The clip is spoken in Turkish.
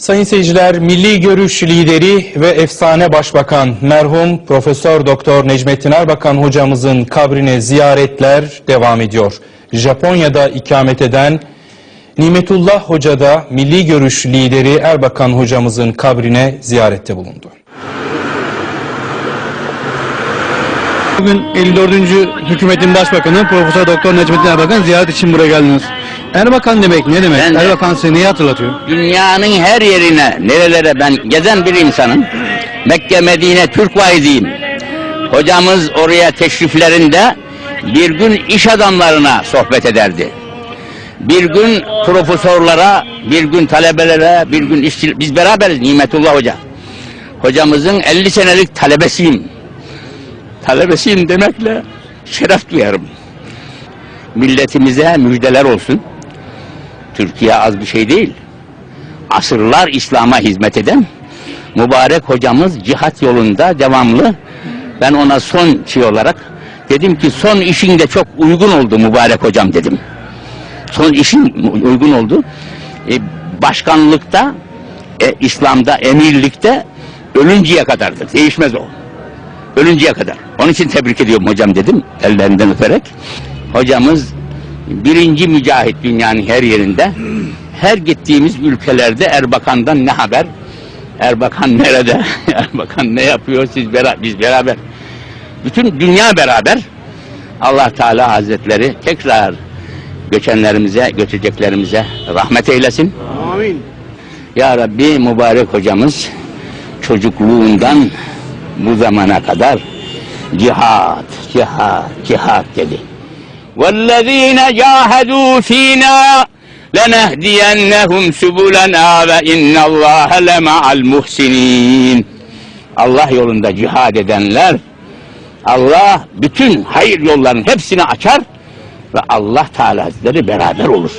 Sayın seyirciler, Milli Görüş lideri ve efsane başbakan merhum Profesör Doktor Necmettin Erbakan hocamızın kabrine ziyaretler devam ediyor. Japonya'da ikamet eden Nimetullah Hoca da Milli Görüş lideri Erbakan hocamızın kabrine ziyarette bulundu. Bugün 54. hükümetin başbakanı Profesör Doktor Necmettin Erbakan ziyaret için buraya geldiniz. Erbakan demek ne demek? Ben de- Erbakan size neyi hatırlatıyor? Dünyanın her yerine, nerelere ben gezen bir insanım. Mekke, Medine, Türk vaiziyim. Hocamız oraya teşriflerinde bir gün iş adamlarına sohbet ederdi. Bir gün profesörlere, bir gün talebelere, bir gün işçi... Biz beraberiz Nimetullah Hoca. Hocamızın 50 senelik talebesiyim. Talebesiyim demekle şeref duyarım. Milletimize müjdeler olsun. Türkiye az bir şey değil. Asırlar İslam'a hizmet eden mübarek hocamız cihat yolunda devamlı. Ben ona son şey olarak dedim ki son işin de çok uygun oldu mübarek hocam dedim. Son işin uygun oldu. E, başkanlıkta, e, İslam'da, emirlikte ölünceye kadardır. Değişmez o. Ölünceye kadar. Onun için tebrik ediyorum hocam dedim ellerinden öperek. Hocamız birinci mücahit dünyanın her yerinde. Her gittiğimiz ülkelerde Erbakan'dan ne haber? Erbakan nerede? Erbakan ne yapıyor? Siz beraber, biz beraber. Bütün dünya beraber. Allah Teala Hazretleri tekrar göçenlerimize, göçeceklerimize rahmet eylesin. Amin. Ya Rabbi mübarek hocamız çocukluğundan bu zamana kadar cihat, cihat, cihat dedi. وَالَّذ۪ينَ جَاهَدُوا ف۪ينَا لَنَهْدِيَنَّهُمْ سُبُلَنَا وَاِنَّ اللّٰهَ لَمَعَ الْمُحْسِنِينَ Allah yolunda cihad edenler, Allah bütün hayır yollarının hepsini açar ve Allah Teala Hazretleri beraber olur.